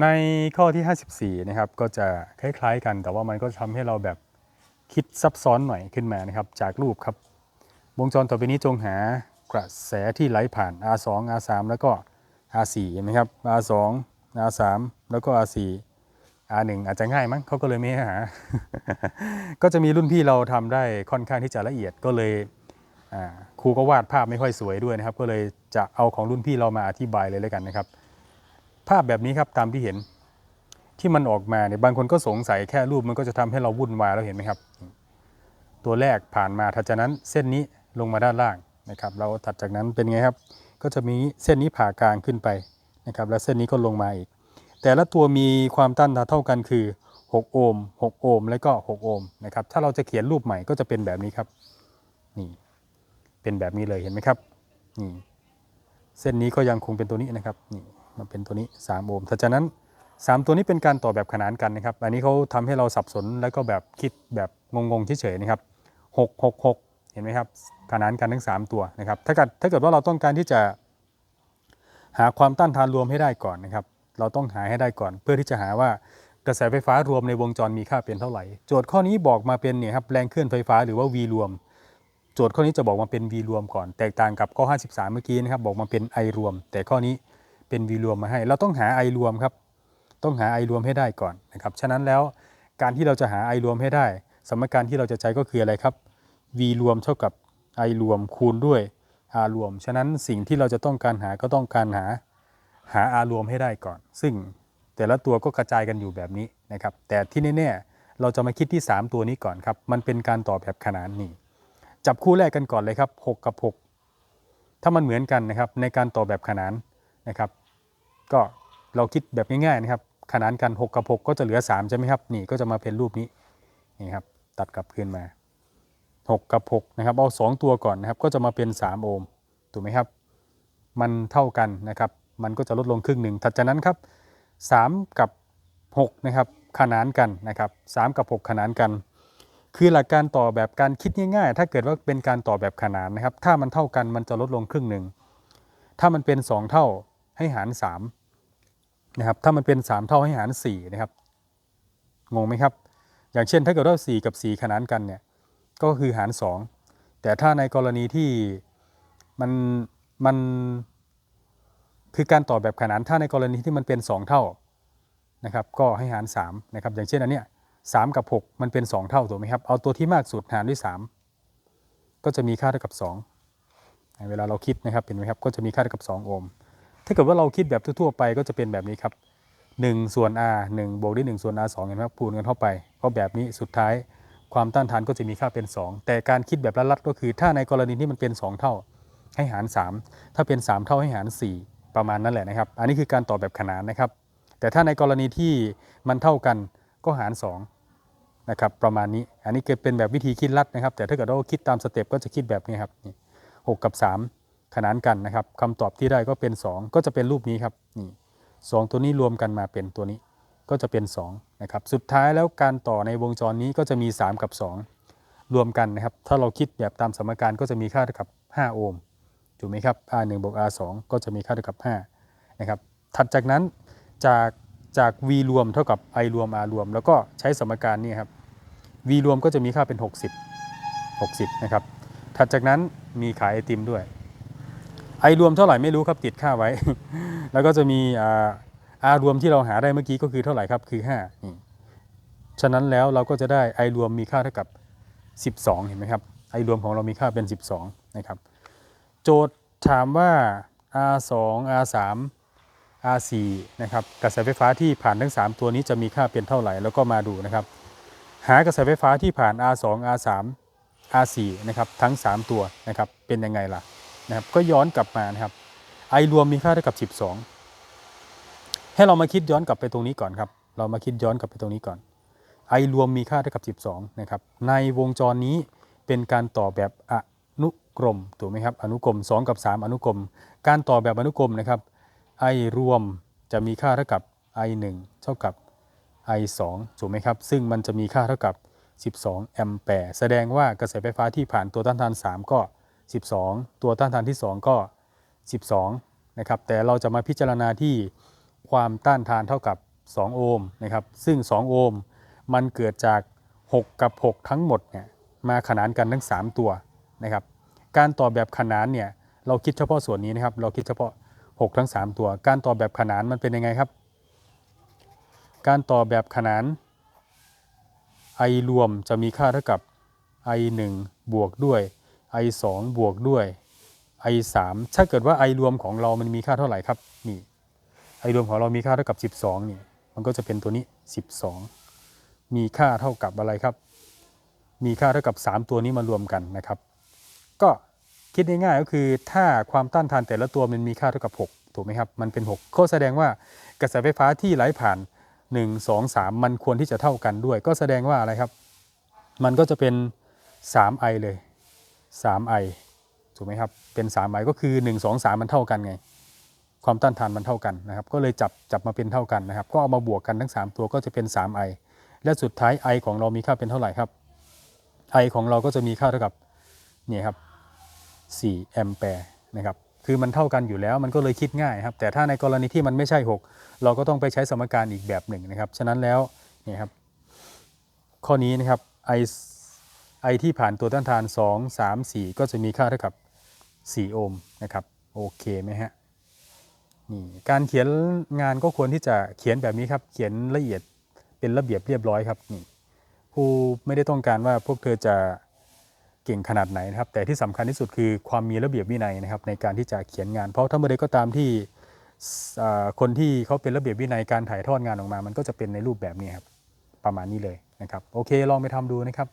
ในข้อที่ 54 นะครับ ก็จะคล้ายๆกัน แต่ว่ามันก็ทำให้เราแบบคิดซับซ้อนหน่อยขึ้นมานะครับ จากรูปครับ วงจรต่อไปนี้จงหากระแสที่ไหลผ่าน R2 R3 แล้วก็ R4 เห็นไหมครับ R2 R3 แล้วก็ R4 R1 อาจจะง่ายมั้งเขาก็เลยไม่หา ก็จะมีรุ่นพี่เราทำได้ค่อนข้างที่จะละเอียดก็เลยครูก็วาดภาพไม่ค่อยสวยด้วยนะครับ ก็เลยจะเอาของรุ่นพี่เรามาอธิบายเลยแล้วกันนะครับาพแบบนี้ครับตามที่เห็น ที่มันออกมาเนี่ยบางคนก็สงสัยแค่รูปมันก็จะทำให้เราวุ่นวายแล้วเห็นไหมครับ ตัวแรกผ่านมาถัดจากนั้นเส้นนี้ลงมาด้านล่างนะครับ เราถัดจากนั้นเป็นไงครับ ก็จะมีเส้นนี้ผ่ากลางขึ้นไปนะครับ แล้วเส้นนี้ก็ลงมาอีก แต่ละตัวมีความต้านทานเท่ากันคือ 6 โอห์ม6โอห์มแล้วก็ 6 โอห์มนะครับถ้าเราจะเขียนรูปใหม่ก็จะเป็นแบบนี้ครับนี่เป็นแบบนี้เลยเห็นไหมครับนี่เส้นนี้ก็ยังคงเป็นตัวนี้นะครับนี่ มันเป็นตัวนี้ 3 โอห์มถัดจากนั้น 3 ตัวนี้เป็นการต่อแบบขนานกันนะครับ อันนี้เขาทำให้เราสับสนแล้วก็แบบคิดแบบงงๆเฉยๆนะครับ6 6 6 เห็นไหมครับ ขนานกันทั้ง 3 ตัวนะครับ ถ้าเกิดถ้าเกิดว่าเราต้องการที่จะหาความต้านทานรวมให้ได้ก่อนนะครับ เราต้องหาให้ได้ก่อน เพื่อที่จะหาว่ากระแสไฟฟ้ารวมในวงจรมีค่าเป็นเท่าไหร่ โจทย์ข้อนี้บอกมาเป็นเนี่ยครับแรงเคลื่อนไฟฟ้าหรือว่า V รวม โจทย์ข้อนี้จะบอกมาเป็น V รวมก่อน แตกต่างกับข้อ 53 เมื่อกี้นะครับบอกมาเป็น I รวม แต่ข้อนี้ เป็น V รวมมาให้ เราต้องหา I รวมครับ ต้องหา I รวมให้ได้ก่อนนะครับฉะนั้นแล้วการที่เราจะหา I รวมให้ได้ สมการที่เราจะใช้ก็คืออะไรครับ V รวมเท่ากับ I รวมคูณด้วย R รวม ฉะนั้นสิ่งที่เราจะต้องการหาก็ต้องการหาหา R รวมให้ได้ก่อน ซึ่งแต่ละตัวก็กระจายกันอยู่แบบนี้นะครับ แต่ที่แน่ๆเราจะมาคิดที่ 3 ตัวนี้ก่อนครับ มันเป็นการต่อแบบขนานนี่ จับคู่แรกกันก่อนเลยครับ 6 กับ 6 ถ้ามันเหมือนกันนะครับในการต่อแบบขนานนะครับ ก็เราคิดแบบง่ายๆนะครับขนานกัน 6 กับ 6 ก็จะเหลือ 3 ใช่ไหมครับ นี่ก็จะมาเป็นรูปนี้นี่ครับตัดกลับคืนมา 6 กับ 6 นะครับ เอา 2 ตัวก่อนนะครับ ก็จะมาเป็น 3 โอห์มถูกไหมครับ มันเท่ากันนะครับ มันก็จะลดลงครึ่งหนึ่งถัดจากนั้นครับ 3 กับ 6 นะครับขนานกันนะครับ 3 กับ 6 ขนานกัน คือหลักการต่อแบบการคิดง่ายๆ ถ้าเกิดว่าเป็นการต่อแบบขนานนะครับ ถ้ามันเท่ากันมันจะลดลงครึ่งหนึ่งถ้ามันเป็น 2 เท่าให้หาร 3 นะครับถ้ามันเป็น 3 เท่าให้หาร4นะครับงงไหมครับ อย่างเช่นถ้าเกิดว่า4กับ 4 ขนานกันเนี่ยก็คือหาร 2 แต่ถ้าในกรณีที่มันมันคือการต่อแบบขนานถ้าในกรณีที่มันเป็น 2 เท่านะครับก็ให้หาร3นะครับอย่างเช่นอันเนี้ย3กับ 6 มันเป็น 2 เท่าถูกไหมครับเอาตัวที่มากสุดหารด้วย 3 ก็จะมีค่าเท่ากับ 2 เวลาเราคิดนะครับเห็นไหมครับก็จะมีค่าเท่ากับ 2 โอห์ม ถ้าเกิดว่าเราคิดแบบทั่วๆไปก็จะเป็นแบบนี้ครับ1ส่วน r 1บวกด้วย1ส่วน r 2เห็นไหมครับคูณกันเข้าไปเพราะแบบนี้สุดท้ายความต้านทานก็จะมีค่าเป็น 2 แต่การคิดแบบลัดๆก็คือ ถ้าในกรณีที่มันเป็น 2 เท่าให้หาร 3 ถ้าเป็น 3 เท่าให้หาร 4 ประมาณนั้นแหละนะครับ อันนี้คือการต่อแบบขนานนะครับ แต่ถ้าในกรณีที่มันเท่ากันก็หาร 2 นะครับ ประมาณนี้ อันนี้เกิดเป็นแบบวิธีคิดลัดนะครับ แต่ถ้าเกิดเราคิดตามสเต็ปก็จะคิดแบบนี้ครับหกกับ 3 ขนานกันนะครับคำตอบที่ได้ก็เป็น 2 ก็จะเป็นรูปนี้ครับนี่สองตัวนี้รวมกันมาเป็นตัวนี้ก็จะเป็น 2 นะครับ สุดท้ายแล้วการต่อในวงจรนี้ก็จะมี 3 กับ 2 รวมกันนะครับ ถ้าเราคิดแบบตามสมการก็จะมีค่าเท่ากับ 5 โอห์มถูกไหมครับ R 1บวก R 2ก็จะมีค่าเท่ากับ5นะครับถัดจากนั้นจากจาก V รวมเท่ากับ I รวม R รวม แล้วก็ใช้สมการนี้ครับ V รวมก็จะมีค่าเป็น 60 60 นะครับ ถัดจากนั้นมีขายไอติมด้วย I รวมเท่าไหร่ไม่รู้ครับติดค่าไว้ แล้วก็จะมี R R รวมที่เราหาได้เมื่อกี้ก็คือเท่าไหร่ครับคือ5นี่ฉะนั้นแล้วเราก็จะได้ I รวมมีค่าเท่ากับ 12 เห็นไหมครับ I รวมของเรามีค่าเป็น 12 นะครับ โจทย์ถามว่า R2 R3 R4 นะครับกระแสไฟฟ้าที่ผ่านทั้ง 3 ตัวนี้จะมีค่าเป็นเท่าไหร่แล้วก็มาดูนะครับ หากระแสไฟฟ้าที่ผ่าน R2 R3 R4 นะครับทั้ง 3 ตัวนะครับเป็นยังไงล่ะ นะครับก็ย้อนกลับมานะครับ I รวมมีค่าเท่ากับ 12 ให้เรามาคิดย้อนกลับไปตรงนี้ก่อนครับ เรามาคิดย้อนกลับไปตรงนี้ก่อน I รวมมีค่าเท่ากับ 12 นะครับ ในวงจรนี้เป็นการต่อแบบอนุกรมถูกไหมครับ อนุกรม 2 กับ 3 อนุกรม การต่อแบบอนุกรมนะครับ I รวมจะมีค่าเท่ากับ I 1 เท่ากับ I 2 ถูกไหมครับ ซึ่งมันจะมีค่าเท่ากับ 12 แอมแปร์ แสดงว่ากระแสไฟฟ้าที่ผ่านตัวต้านทาน 3 ก็ 12 ตัวต้านทานที่ 2 ก็ 12 นะครับ แต่เราจะมาพิจารณาที่ความต้านทานเท่ากับ 2 โอห์มนะครับ ซึ่ง 2 โอห์มมันเกิดจาก 6 กับ 6 ทั้งหมดเนี่ยมาขนานกันทั้ง 3 ตัวนะครับ การต่อแบบขนานเนี่ยเราคิดเฉพาะส่วนนี้นะครับ เราคิดเฉพาะ 6 ทั้ง 3 ตัว การต่อแบบขนานมันเป็นยังไงครับ การต่อแบบขนาน i รวมจะมีค่าเท่ากับ i 1บวกด้วย i 2บวกด้วย i 3ถ้าเกิดว่า i รวมของเรามันมีค่าเท่าไหร่ครับนี่ i รวมของเรามีค่าเท่ากับ 12นี่มันก็จะเป็นตัวนี้ 12 มีค่าเท่ากับอะไรครับ มีค่าเท่ากับ 3 ตัวนี้มารวมกันนะครับ ก็คิดง่ายๆก็คือถ้าความต้านทานแต่ละตัวมันมีค่าเท่ากับ 6 ถูกไหมครับ มันเป็น 6 ก็แสดงว่ากระแสไฟฟ้าที่ไหลผ่าน 1 2 3 มันควรที่จะเท่ากันด้วย ก็แสดงว่าอะไรครับ มันก็จะเป็น 3i เลย 3i ถูกไหมครับ เป็น 3i ก็คือ 1 2 3 มันเท่ากันไง ความต้านทานมันเท่ากันนะครับ ก็เลยจับจับมาเป็นเท่ากันนะครับ ก็เอามาบวกกันทั้ง 3 ตัวก็จะเป็น 3i และสุดท้าย i ของเรามีค่าเป็นเท่าไหร่ครับ i ของเราก็จะมีค่าเท่ากับเนี่ยครับ4แอมแปร์นะครับ คือมันเท่ากันอยู่แล้วมันก็เลยคิดง่ายครับ แต่ถ้าในกรณีที่มันไม่ใช่ 6 เราก็ต้องไปใช้สมการอีกแบบหนึ่งนะครับ ฉะนั้นแล้วเนี่ยครับ ข้อนี้นะครับ i i ที่ผ่านตัวต้านทาน 2 3 4 ก็จะมีค่าเท่ากับ 4 โอห์มนะครับโอเคไหมฮะนี่การเขียนงานก็ควรที่จะเขียนแบบนี้ครับ เขียนละเอียดเป็นระเบียบเรียบร้อยครับนี่ครูไม่ได้ต้องการว่าพวกเธอจะเก่งขนาดไหนนะครับ แต่ที่สำคัญที่สุดคือความมีระเบียบวินัยนะครับ ในการที่จะเขียนงาน เพราะถ้าเมื่อใดก็ตามที่คนที่เขาเป็นระเบียบวินัยการถ่ายทอดงานออกมา มันก็จะเป็นในรูปแบบนี้ครับประมาณนี้เลยนะครับ โอเคลองไปทำดูนะครับ